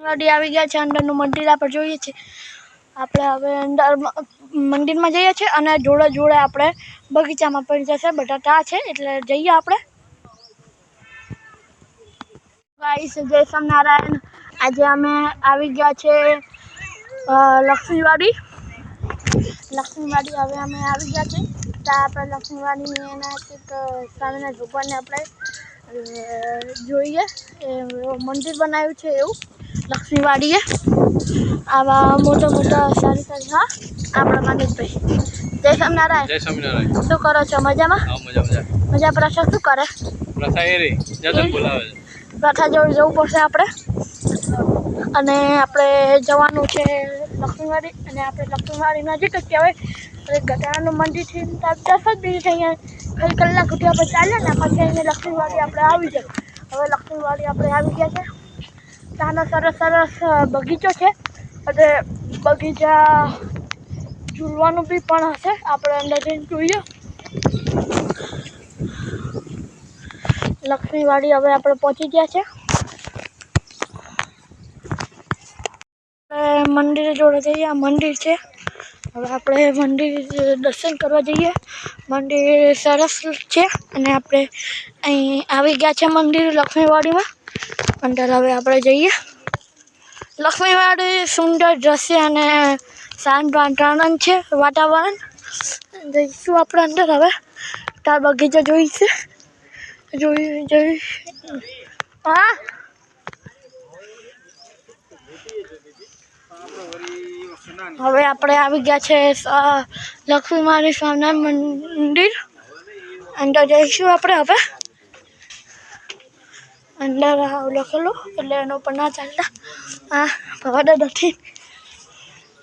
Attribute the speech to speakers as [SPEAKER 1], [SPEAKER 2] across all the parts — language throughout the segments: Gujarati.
[SPEAKER 1] ગાડી આવી ગયા છે, અંદરનું મંદિર આપણે જોઈએ છીએ. આપણે હવે અંદર મંદિરમાં જઈએ છીએ અને જોડે જોડે આપણે બગીચામાં પણ જશે, બટાટા છે, એટલે જઈએ આપણે. ગાઈસ જય સ્વામિનારાયણ. આજે અમે આવી ગયા છે લક્ષ્મીવાડી. લક્ષ્મીવાડી હવે અમે આવી ગયા છે ત્યાં આપણે લક્ષ્મીવાડી એના કંઈક સ્વામિનારાયણ ભગવાનને આપણે જોઈએ. મંદિર બનાવ્યું છે એવું. લક્ષ્મીવાડીએ. આવા મોટા મોટા સારી સારી હા આપણા માનિકભાઈ જય સ્વામિનારાયણ.
[SPEAKER 2] જય સ્વામિનારાયણ.
[SPEAKER 1] શું કરો છો? મજામાં?
[SPEAKER 2] મજા મજા
[SPEAKER 1] શું કરે?
[SPEAKER 2] પ્રથા છે.
[SPEAKER 1] જોડે જવું પડશે આપણે. અને આપણે જવાનું છે લક્ષ્મીવાડી. અને આપણે લક્ષ્મીવાડી નજીક જ કહેવાય. એટલે ગટાણાનું મંદિરથી દસ જ મિનિટ અહીંયા ખાલી કલાક સુધી આપણે ચાલે ને પછી અહીંયા લક્ષ્મીવાડી આપણે આવી જાય હવે લક્ષ્મીવાડી આપણે આવી ગયા છે. ત્યાંનો સરસ સરસ બગીચો છે. અને બગીચા ઝૂલવાનું બી પણ હશે. આપણે અંદર જઈને જોઈએ લક્ષ્મીવાડી હવે આપણે પહોંચી ગયા છે. મંદિર જોડે જઈએ. આ મંદિર છે. હવે આપણે મંદિર દર્શન કરવા જઈએ. મંદિર સરસ છે. અને આપણે અહીં આવી ગયા છે મંદિર લક્ષ્મીવાડીમાં. અંદર હવે આપણે જઈએ. લક્ષ્મીવાડી સુંદર દ્રશ્ય અને શાંત વાતાવરણ છે વાતાવરણ. જઈશું આપણે અંદર હવે. તાર બગીચો જોઈશે જોઈ જોઈ. હા? હવે આપણે આવી ગયા છે અ, લક્ષ્મીમારી સ્વામિનારાયણ મંદિર. અંદર જઈશું આપણે હવે. આ લખેલું એટલે એનો પણ ના ચાલતા. આ ભવાડા નથી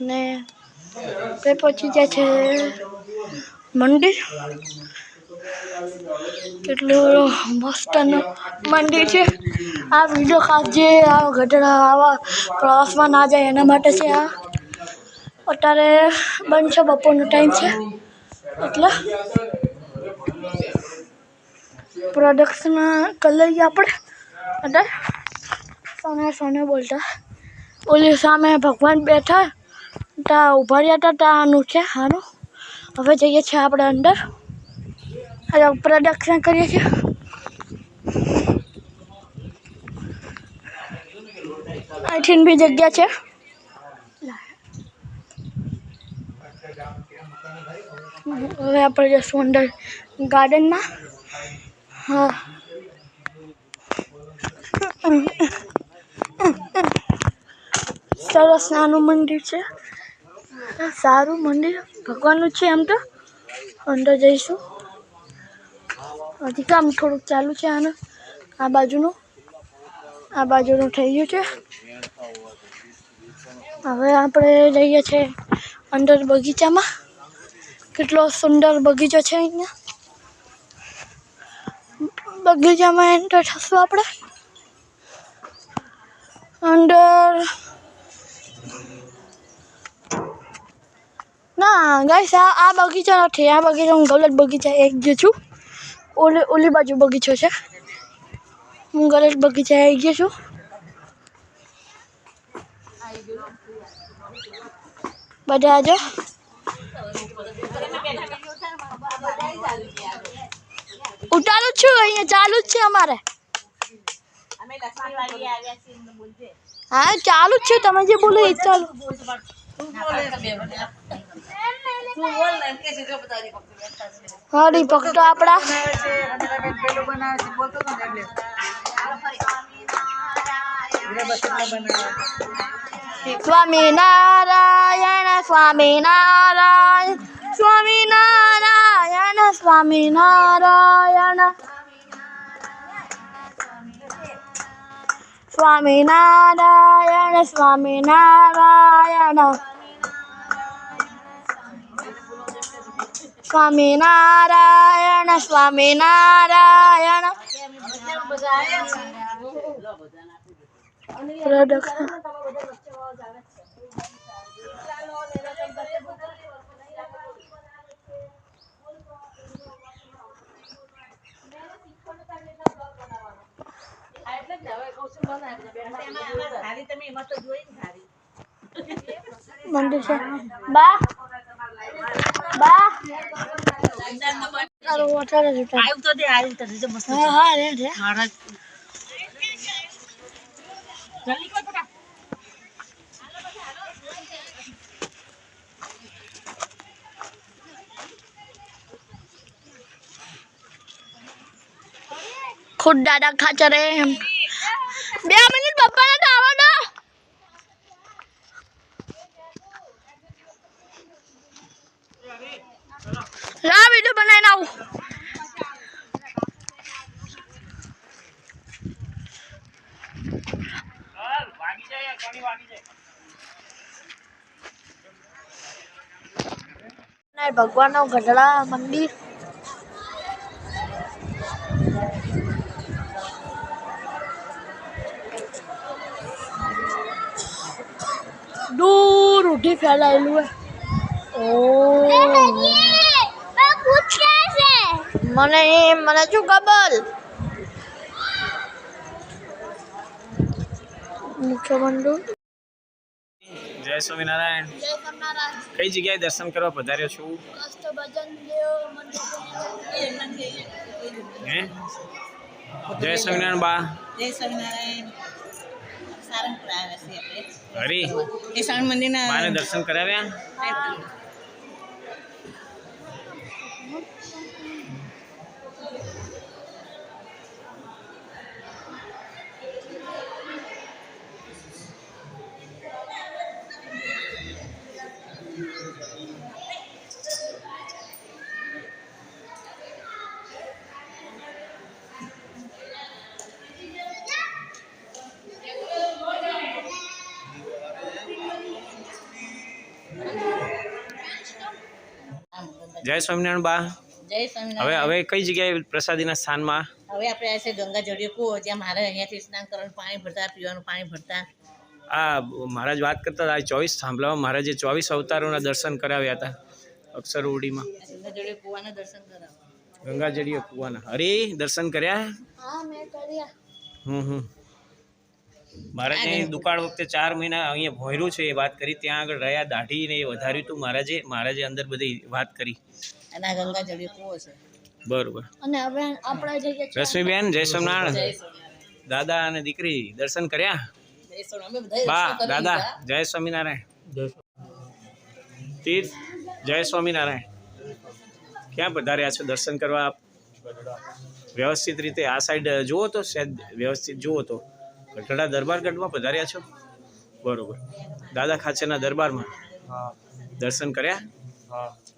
[SPEAKER 1] ને તે પહોંચી જાય છે મંદિર. કેટલું મસ્ત મંદિર છે. આ વીડિયો ખાસ જે આ ગઢડા આવા પ્રવાસમાં ના જાય એના માટે છે આ. અત્યારે બંધ છે, બપોરનો ટાઈમ છે. એટલે પ્રોડક્ટ્સના કલર આપણે એટલે સોને સોને બોલતા ઓલી સામે ભગવાન બેઠા ત્યાં ઊભા રહ્યા હતા ત્યાંનું છે સારું હવે જઈએ છીએ આપણે અંદર હવે પ્રોડક્શન કરીએ છીએ અહીંથી બી જગ્યા છે હવે આપણે જઈશું અંદર ગાર્ડનમાં હા સરસ નાનું મંદિર છે. સારું મંદિર. ભગવાનનું છે એમ તો. અંદર જઈશું. હજી કામ થોડુંક ચાલુ છે આનું. આ બાજુનું. આ બાજુનું થઈ ગયું છે. હવે આપણે જઈએ છીએ અંદર બગીચામાં. કેટલો સુંદર બગીચો છે અહીંયા. બગીચામાં એન્ટર થશું આપણે. અંદર ના ગાઈસ આ આ બગીચો નથી. આ બગીચો હું ગલત બગીચા એક જ છું. ઓલી ઓલી બાજુ બગીચો છે. હું ગલત બગીચા આવી ગયો છું. બધા જો ઉતારું છું, અહીંયા ચાલુ જ છે અમારે. હા ચાલુ જ છે તમે જે બોલો એ ચાલુ હરી ભક્તો આપણા સ્વામી નારાયણ સ્વામી નારાયણ સ્વામી નારાયણ સ્વામી નારાયણ સ્વામિનારાયણ સ્વામિનારાયણ સ્વામિનારાયણ સ્વામિનારાયણ પ્રદક્ષિણ મંદિર છે. બા. બા. તારો વધારે છે તારો.
[SPEAKER 3] આવ્યું તો દે આવ્યું તો દે મસ્ત
[SPEAKER 1] હા હા રે છે
[SPEAKER 3] મહારાજ. જલ્દી કર બેટા
[SPEAKER 1] ખુદ દાદા ખાચરે એમ. બે મિનિટ પપ્પાને તો આવવા દો. લા વિડિયો બનાવીને આવું. ભગવાનનું ગઢડા મંદિર. ઉઠી ફેલાયેલું હે. મને મને શું ખબર?
[SPEAKER 2] જય સ્વામિનારાયણ.
[SPEAKER 1] જય
[SPEAKER 2] કઈ જગ્યાએ દર્શન કરવા પધાર્યો છું? હે? જય સ્વામિનારાયણ બા.
[SPEAKER 3] જય સ્વામિનારાયણ. સારંગપુર આવ્યા છીએ આપણે.
[SPEAKER 2] હરી.
[SPEAKER 3] મંદિર મંદિરના
[SPEAKER 2] દર્શન કરાવ્યા? જય સ્વામિનારાયણ બા.
[SPEAKER 3] જય
[SPEAKER 2] હવે
[SPEAKER 3] સ્વામિનારાયણ.
[SPEAKER 2] હવે કઈ જગ્યાએ પ્રસાદીના સ્થાનમાં?
[SPEAKER 3] હવે આપણે આ છે ગંગા જળિયો કૂવો જ્યાં મારે અહીંયાથી સ્નાન કરવાનું પાણી ભરતા પીવાનું પાણી ભરતા.
[SPEAKER 2] આ મહારાજ વાત કરતા હતા ચોવીસ થાંભલામાં મહારાજે ચોવીસ અવતારોના દર્શન કરાવ્યા હતા અક્ષર
[SPEAKER 3] ઉડીમાં ગંગા જળિયો કૂવાના
[SPEAKER 2] હરી દર્શન કર્યા?
[SPEAKER 1] હા મેં કર્યા.
[SPEAKER 2] હમ હમ. મહારાજે દુકાળ વખતે ચાર મહિના અહીંયા ભોયરું છે એ વાત કરી ત્યાં આગળ રહ્યા દાઢી ને એ વધાર્યું હતું મહારાજે મહારાજે અંદર બધી વાત કરી.
[SPEAKER 3] અને ગંગા જળિયો કૂવો છે.
[SPEAKER 2] બરોબર.
[SPEAKER 1] અને હવે આપણે જઈએ
[SPEAKER 2] રશ્મિબેન જય સ્વામિનારાયણ. દાદા અને દીકરી દર્શન કર્યા? બા દાદા. જય સ્વામિનારાયણ. તીર્થ જય સ્વામિનારાયણ. ક્યાં પધાર્યા છો? દર્શન કરવા આપ? વ્યવસ્થિત રીતે આ સાઈડ જુઓ તો વ્યવસ્થિત જુઓ તો. ગઢડા દરબારગઢમાં પધાર્યા છો? બરોબર. દાદા ખાચરના દરબારમાં દર્શન કર્યા?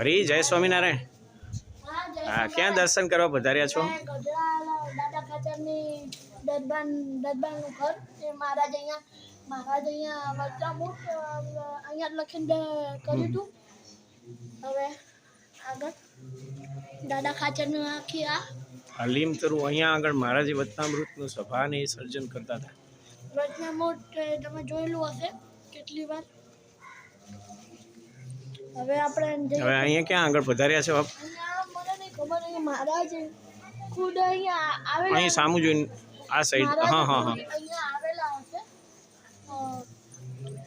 [SPEAKER 2] હરી જય સ્વામિનારાયણ.
[SPEAKER 1] હા
[SPEAKER 2] ક્યાં દર્શન કરવા પધાર્યા છો?
[SPEAKER 1] મેં ગઢડા દાદા ખાચરની દરબાર દરબારનું ઘર. એ મહારાજ અહીંયા મહારાજ અહીંયા વચરામુખ અહીંયા લખીને કર્યું હતું હવે આગળ. દાદા ખાચરનું આખી આ.
[SPEAKER 2] આ લીમ તરુ અહીંયા આગળ મહારાજે વચનામૃતનું સભા ને એ સર્જન કરતા હતા.
[SPEAKER 1] વચનામુખ તમે જોયેલું હશે કેટલી વાર? હવે આપણે
[SPEAKER 2] હવે
[SPEAKER 1] જઈએ.
[SPEAKER 2] અહીંયા ક્યાં આગળ પધાર્યા છો આપ?
[SPEAKER 1] અહીંયા મને નહીં ખબર અહીંયા મહારાજ ખુદ અહીંયા આવેલા
[SPEAKER 2] અહીં સામું જોઈને આ સાઈડ હા હા હા.
[SPEAKER 1] અહીંયા આવેલા હશે. અ,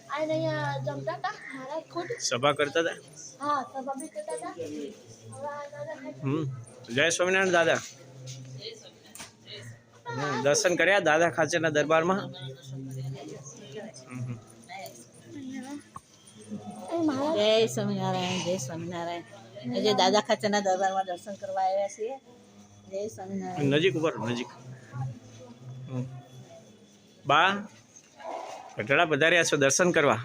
[SPEAKER 1] આઈને અહીંયા જમતા હતા. મહારાજ ખુદ.
[SPEAKER 2] સભા કરતા હતા?
[SPEAKER 1] હા સભા બી કરતા હતા. હવે આ દાદા ખાચર
[SPEAKER 2] હમ. જય સ્વામિનારાયણ દાદા. હમ, દર્શન કર્યા દાદા ખાચરના દરબારમાં.
[SPEAKER 3] જય સ્વામિનારાયણ જય સ્વામિનારાયણ. આજે દાદા ખાચરના દરબારમાં દર્શન કરવા આવ્યા છીએ. જય સ્વામિનારાયણ.
[SPEAKER 2] નજીક ઉપર નજીક. બા ગઢડા પધાર્યા છો દર્શન કરવા?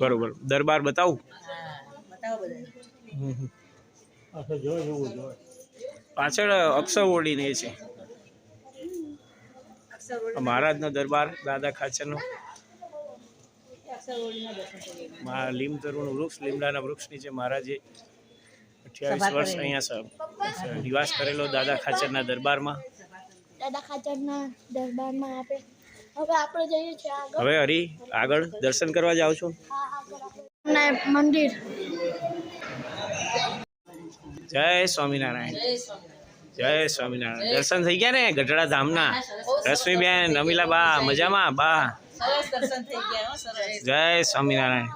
[SPEAKER 2] બરોબર. દરબાર બતાવું?
[SPEAKER 3] બતાવો બધા.
[SPEAKER 2] પાછળ
[SPEAKER 3] અક્ષર ઓળીને
[SPEAKER 2] છે. મહારાજનો દરબાર દાદા ખાચરનો.
[SPEAKER 3] અક્ષર રોડના દર્શન કરીએ
[SPEAKER 2] મા લીમ તરુનું વૃક્ષ લીમડાના વૃક્ષ નીચે મહારાજે અઠ્યાવીસ વર્ષ અહીંયા નિવાસ કરેલો દાદા ખાચરના દરબારમાં.
[SPEAKER 1] દાદા ખાચરના દરબારમાં આપે હવે આપણે જઈએ છીએ આગળ.
[SPEAKER 2] હવે હરી આગળ દર્શન કરવા જાવ છો?
[SPEAKER 1] આપણે મંદિર.
[SPEAKER 2] જય સ્વામિનારાયણ.
[SPEAKER 3] જય સ્વામિનારાયણ.
[SPEAKER 2] દર્શન થઈ ગયા ને ગઢડા ધામના? રશ્મિબેન નમીલા બા મજામાં? બા.
[SPEAKER 3] દર્શન થઈ ગયા હો સરસ.
[SPEAKER 2] જય સ્વામિનારાયણ.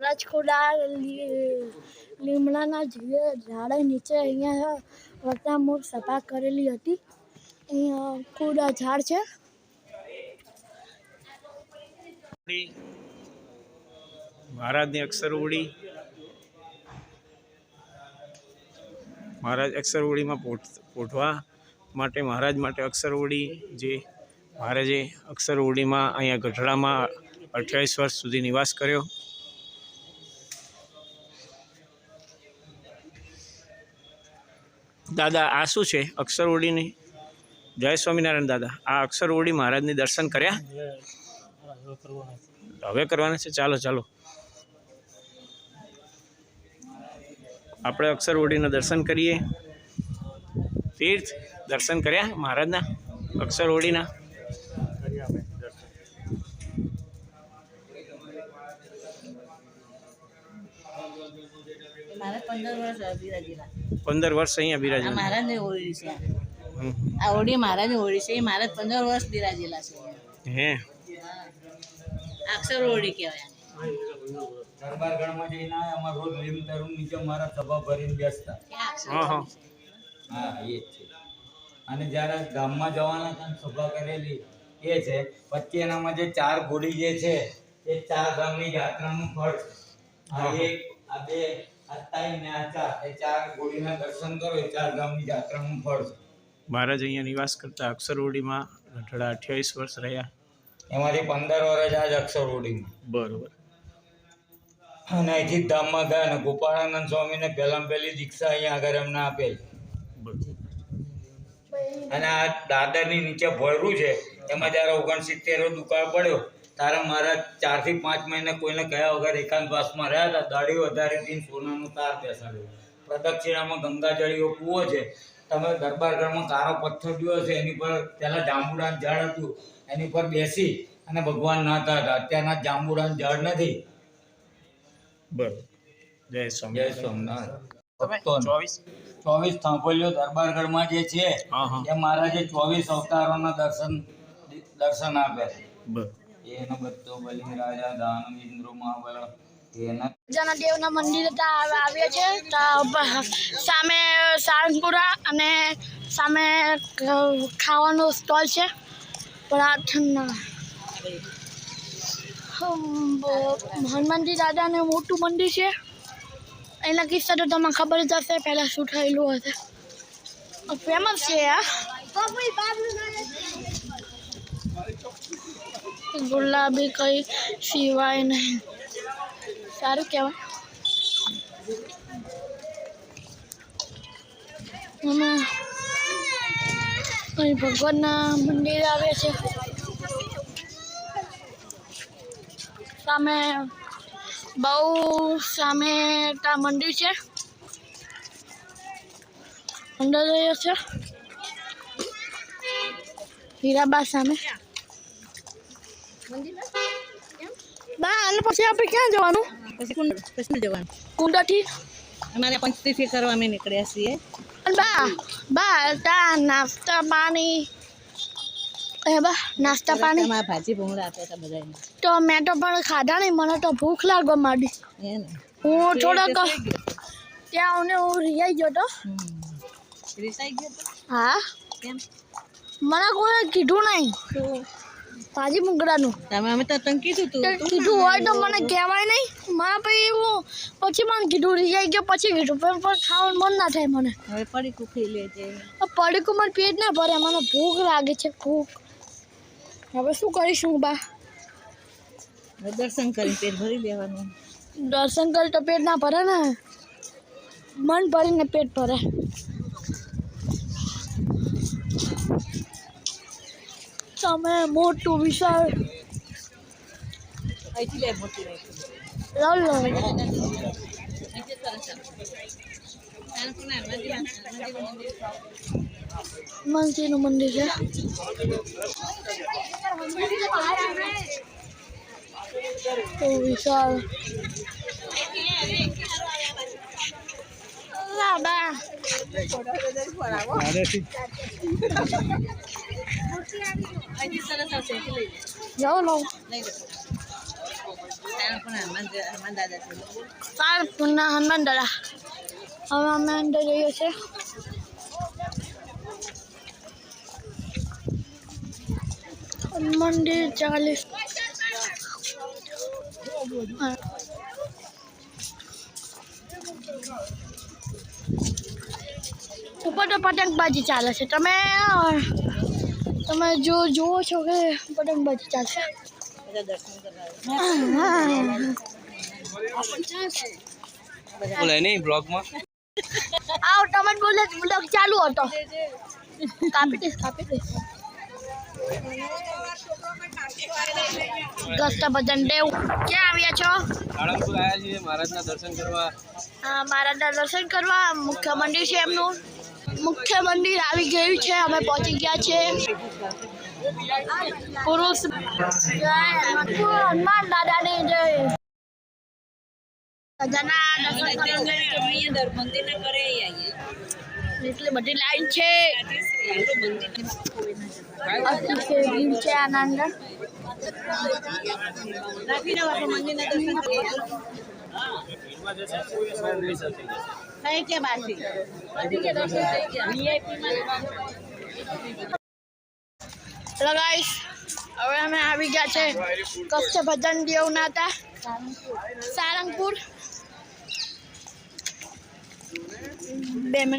[SPEAKER 1] રાજકોડા લીમડાના ઝાડે નીચે અહીંયા વર્તા મૂળ સભા કરેલી હતી. અહીંયા કુડા ઝાડ છે.
[SPEAKER 2] મહારાજની અક્ષરવડી મહારાજ અક્ષરવડીમાં પોઠ પોઠવા માટે મહારાજ માટે અક્ષરવડી જે મહારાજે અક્ષરવડીમાં અહીંયા ગઢડામાં અઠ્યાવીસ વર્ષ સુધી નિવાસ કર્યો. દાદા આ શું છે અક્ષરવડીની? જય સ્વામિનારાયણ દાદા આ અક્ષરવડી મહારાજની દર્શન કર્યા? હવે કરવાના છે? ચાલો ચાલો. આપણે અક્ષરવડીના દર્શન કરીએ. તીર્થ દર્શન કર્યા મહારાજના અક્ષરવડીના
[SPEAKER 3] મારે પંદર વર્ષ
[SPEAKER 2] અહીંયા
[SPEAKER 3] બિરાજેલા
[SPEAKER 2] બિરાજે
[SPEAKER 3] મહારાજની ઓળી છે. આ. ઓળી મહારાજની ઓળી છે એ મહારાજ પંદર વર્ષ બિરાજેલા છે.
[SPEAKER 2] હે.
[SPEAKER 3] હા. અક્ષર ઓળી કહેવાય.
[SPEAKER 4] દરબારગઢમાં જઈને આયા, અમારે રોજ લીમ તરુણ નીચે મારા સભા ભરીને બેસતા.
[SPEAKER 2] હા હા.
[SPEAKER 4] હા એ જ છે. અને જ્યારે ગામમાં જવાના હતા સભા કરેલી એ છે પછી એનામાં જે ચાર ઘોડી જે છે એ ચાર ગામની યાત્રાનું ફળ છે. આ એક આ બે આ ત્રણ ને આ ચાર એ ચાર ઘોડીના દર્શન કરો એ ચાર ગામની યાત્રાનું ફળ છે.
[SPEAKER 2] મહારાજ અહીંયા નિવાસ કરતા અક્ષરવડીમાં ગઢડા અઠ્યાવીસ વર્ષ રહ્યા.
[SPEAKER 4] એમાંથી પંદર વર્ષ આ જ અક્ષરવડીમાં
[SPEAKER 2] બરોબર.
[SPEAKER 4] અને અહીંથી ધામમાં ગયા અને ગોપાળાનંદ સ્વામીને પહેલાં પહેલી દીક્ષા અહીંયા આગળ એમને આપેલી. અને આ દાદરની નીચે ભોયરું છે, એમાં જ્યારે ઓગણસિત્તેરનો દુકાળ પડ્યો, ત્યારે મારા ચારથી પાંચ મહિને કોઈને કયા વગર એકાંતવાસમાં રહ્યા હતા. દાઢી દિન સોનાનો તાર બેસાડ્યો. પ્રદક્ષિણામાં ગંગાજળીઓ કૂવો છે. તમે દરબારગઢમાં કારો પથ્થર જોયો છે, એની પર પહેલાં જાંબુડાનું ઝાડ હતું. એની પર બેસી અને ભગવાન નાતા હતા. અત્યારના જાંબુડાનું ઝાડ નથી.
[SPEAKER 2] બરોબર જય
[SPEAKER 4] જય સોમનાથ
[SPEAKER 2] ચોવીસ?
[SPEAKER 4] ચોવીસ થાંભલીઓ દરબારગઢમાં જે છે એ મહારાજે ચોવીસ અવતારોના દર્શન દર્શન આપ્યા છે. એનો બધો બલિ રાજા દાનવ ઇન્દ્ર મહાબળ એના
[SPEAKER 1] જના દેવના મંદિરે છે. ત્યાં બ- સામે સારંગપુરા અને સામે ખાવાનો સ્ટોલ છે. પ્રાર્થના આ હનુમાનજી દાદાને મોટું મંદિર છે. એના કિસ્સા તો તમને ખબર જ હશે, પહેલાં શું થયેલું હશે. ફેમસ છે આ. ગુલાબી કઈ સિવાય નહીં. સારું કહેવાય. અમે અહીં ભગવાનના મંદિર આવે છે. સામે બહુ સામે ત્યાં મંદિર છે. અંદર રહ્યો છે. હીરાબા સામે. બા અને પછી આપણે ક્યાં જવાનું?
[SPEAKER 3] પછી કુંડ પછી જવાનું.
[SPEAKER 1] કુંડાથી?
[SPEAKER 3] અમારે પંચતીથી કરવા અમે નીકળ્યા છીએ.
[SPEAKER 1] બા બા ત્યાં નાસ્તા પાણી. એ બા નાસ્તા પાણી.
[SPEAKER 3] ભાજી ભૂંગળા આપ્યા હતા બધાને
[SPEAKER 1] તો મેં તો પણ ખાધા નહીં. મને તો ભૂખ લાગવા માંડી.
[SPEAKER 3] હું
[SPEAKER 1] થોડોક ત્યાં હું હું રિયાઈ ગયો તો.
[SPEAKER 3] રિસાઈ ગયો
[SPEAKER 1] હા.
[SPEAKER 3] કેમ?
[SPEAKER 1] મને કોઈ કીધું નહીં. ભાજી મુગડાનું
[SPEAKER 3] તમે અમે તો તને કીધું તું.
[SPEAKER 1] કીધું હોય તો મને કહેવાય નહીં. મારા પછી હું પછી મને કીધું રિયાઈ ગયો. પછી કીધું પણ પણ ખાવાનું મન ના થાય મને.
[SPEAKER 3] હવે પડીકું ખાઈ લેજે.
[SPEAKER 1] પડીકું મને પેટ ના ભરે. મને ભૂખ લાગે છે ભૂખ હવે શું કરીશું બા?
[SPEAKER 3] દર્શન કરીને પેટ ભરી દેવાનું.
[SPEAKER 1] દર્શન કરી તો પેટ ના ભરે ને. મન ભરીને પેટ ભરે. તમે મોટું વિશાળ
[SPEAKER 3] અહીંથી લે મોટી રાખી
[SPEAKER 1] લવ લો.
[SPEAKER 3] નીચે સરસ નાનકુના નદી નદીનું મંદિર
[SPEAKER 1] મંદિરનું મંદિર છે. તો વિશાળ ના બા
[SPEAKER 3] અહીંથી સરસ આવશે અહીંથી લઈ લે
[SPEAKER 1] જાઓ લો
[SPEAKER 3] લઈ લે સારંગપુરના હનુમાન
[SPEAKER 1] ઉપર તો પતંગબાજી ચાલે છે. તમે તમે જો જુઓ છો કે પતંગબાજી ચાલશે?
[SPEAKER 5] બોલે નહીં બ્લોગમાં.
[SPEAKER 1] આવ તમે બોલે બ્લોગ ચાલુ હતો. કાપી દઈશ કાપી દઈશ કષ્ટભજન દેવ ક્યાં આવ્યા છો?
[SPEAKER 5] સાળંગપુર આવ્યા છીએ મહારાજના દર્શન કરવા.
[SPEAKER 1] આ મહારાજના દર્શન કરવા. મુખ્ય મંદિર છે એમનું. મુખ્ય મંદિર આવી ગયું છે. અમે પહોંચી ગયા છે. પુરુષ હનુમાન દાદાની જય. દાદાના દર્શન કરવા.
[SPEAKER 3] મંદિરના કરે આવીએ.
[SPEAKER 1] એટલી બધી લાઈન છે. છે આના અંદર
[SPEAKER 3] થઈ બાકી
[SPEAKER 1] હેલો ગાઈસ, હવે અમે આવી ગયા છે કચ્છ ભજન દેવના હતા સારંગપુર. બે મિનિટ.